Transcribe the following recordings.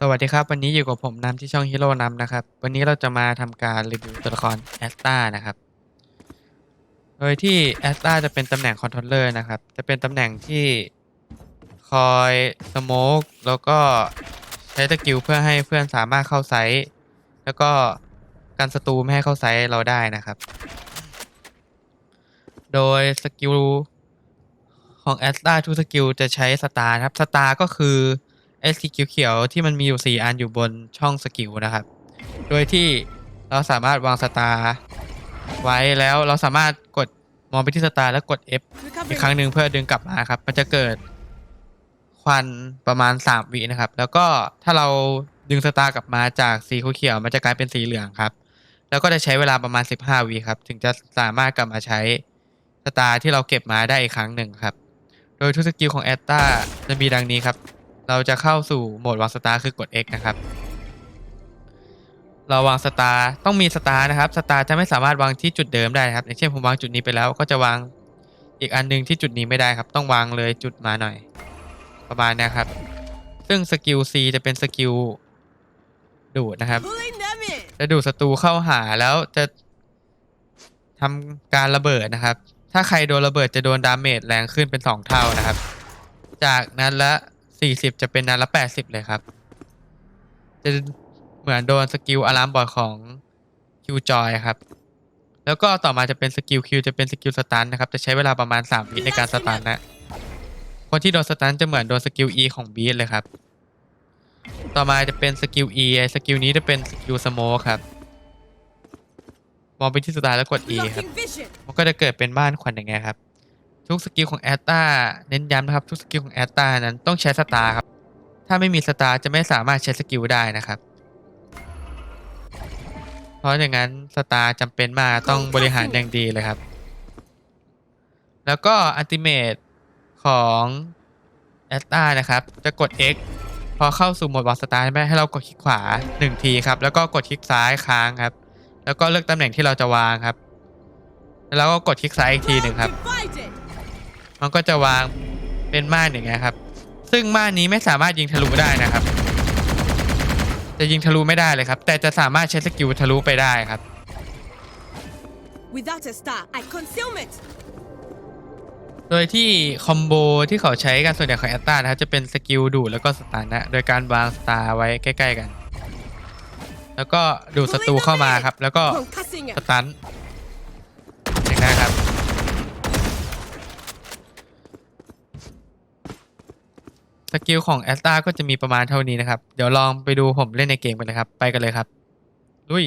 สวัสดีครับ วันนี้อยู่กับผมน้ำที่ช่องฮีโร่น้ำนะครับ วันนี้เราจะมาทำการรีวิวตัวละครแอสตานะครับ โดยที่แอสตาจะเป็นตำแหน่งคอนโทรลเลอร์นะครับ จะเป็นตำแหน่งที่คอยสโมกแล้วก็ใช้สกิลเพื่อให้เพื่อนสามารถเข้าไซต์แล้วก็กันศัตรูไม่ให้เข้าไซต์เราได้นะครับ โดยสกิลของแอสตาทุกสกิลจะใช้สตาร์ครับสตาร์ก็คือ ไอ้สีเขียวๆที่มันมีอยู่ 4 อันอยู่บนช่องสกิลนะครับ โดยที่เราสามารถวางสตาร์ไว้แล้วเราสามารถกดมองไปที่สตาร์แล้วกด F อีกครั้งหนึ่งเพื่อดึงกลับมาครับ มันจะเกิดควันประมาณ 3วินะครับ แล้วก็ถ้าเราดึงสตาร์กลับมาจากสีเขียวมันจะกลายเป็นสีเหลืองครับ แล้วก็จะใช้เวลาประมาณ 15วิครับ ถึงจะสามารถกลับมาใช้สตาร์ที่เราเก็บมาได้อีกครั้งหนึ่งครับ โดยทุกสกิลของแอตตาจะมีดังนี้ครับ เราจะเข้าสู่โหมดวางสตาร์คือกด X นะครับ เราวางสตาร์ต้องมีสตาร์นะครับ สตาร์จะไม่สามารถวางที่จุดเดิมได้ครับ อย่างเช่นผมวางจุดนี้ไปแล้ว ก็จะวางอีกอันหนึงที่จุดนี้ไม่ได้ครับ ต้องวางเลยจุดมาหน่อย ประมาณนี้ครับ ซึ่งสกิล C จะเป็นสกิลดูดนะครับ จะดูดศัตรูเข้าหาแล้วจะทำการระเบิดนะครับ ถ้าใครโดนระเบิดจะโดนดาเมจแรงขึ้นเป็นสองเท่านะครับ จากนั้นละ สี่สิบจะเป็นนั้นละแปดสิบเลยครับ จะเหมือนโดนสกิลอะลามบอร์ดของคิวจอยครับ แล้วก็ต่อมาจะเป็นสกิลคิวจะเป็นสกิลสตันนะครับ จะใช้เวลาประมาณสามวิในการสตันนะ คนที่โดนสตันจะเหมือนโดนสกิล E ของบีทเลยครับ ต่อมาจะเป็นสกิล E สกิลนี้จะเป็นสกิลสโมคครับ มองไปที่สตาร์แล้วกด E ครับ มันก็จะเกิดเป็นบ้านควันอย่างเงี้ยครับ ทุกสกิลของแอตตาเน้นย้ำนะครับ ทุกสกิลของแอตตานั้นต้องใช้สตาร์ครับ ถ้าไม่มีสตาร์จะไม่สามารถใช้สกิลได้นะครับ เพราะอย่างนั้นสตาร์จำเป็นมากต้องบริหารอย่างดีเลยครับ แล้วก็อัลติเมตของแอตตานะครับ จะกด X พอเข้าสู่โหมดวางสตาร์ใช่ไหมให้เรากดคลิกขวา 1 ทีครับ แล้วก็กดคลิกซ้ายค้างครับ แล้วก็เลือกตำแหน่งที่เราจะวางครับ แล้วก็กดคลิกซ้ายอีกทีหนึ่งครับ มันก็จะวางเป็นม่านอย่างเงี้ยครับ ซึ่งม่านนี้ไม่สามารถยิงทะลุได้นะครับ จะยิงทะลุไม่ได้เลยครับ แต่จะสามารถใช้สกิลทะลุไปได้ครับ Without a star, I concealment. โดยที่คอมโบที่เขาใช้กันส่วนใหญ่ของแอตตานะครับจะเป็นสกิลดูดแล้วก็สตาร์นะ โดยการวางสตาร์ไว้ใกล้ ๆ กัน แล้วก็ดูดศัตรูเข้ามาครับ แล้วก็ Concussing ส it. ตันอย่างนั้นครับ สกิลของแอสตาก็จะมีประมาณเท่านี้นะครับ เดี๋ยวลองไปดูผมเล่นในเกมกันเลยครับ ไปกันเลยครับ ลุย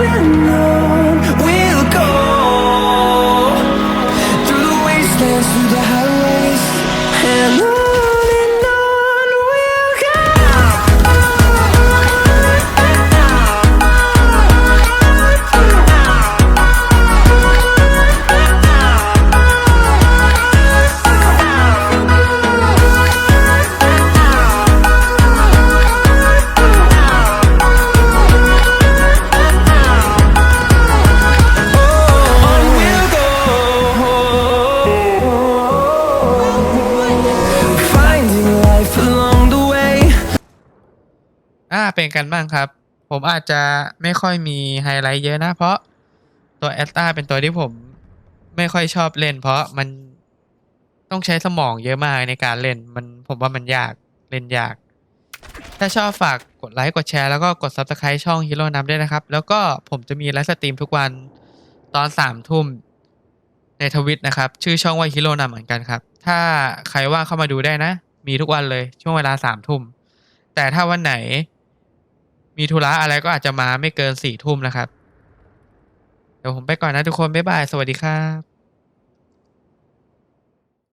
เป็นกันบ้างครับ ผมอาจจะไม่ค่อยมีไฮไลท์เยอะนะ เพราะตัวแอสตาเป็นตัวที่ผมไม่ค่อยชอบเล่น เพราะมันต้องใช้สมองเยอะมากในการเล่นมันผมว่ามันยากเล่นยาก ถ้าชอบฝากกดไลค์กดแชร์แล้วก็กด Subscribe ช่อง Hero นำด้วยนะครับ แล้วก็ผมจะมีไลฟ์สตรีมทุกวันตอนสามทุ่มในทวิตนะครับ ชื่อช่องว่า Hero นำเหมือนกันครับ ถ้าใครว่าเข้ามาดูได้นะ มีทุกวันเลยช่วงเวลาสามทุ่มแต่ถ้าวันไหน มีธุระอะไรก็อาจจะมาไม่เกินสี่ทุ่มนะครับ เดี๋ยวผมไปก่อนนะทุกคน บ๊ายบาย สวัสดีครับ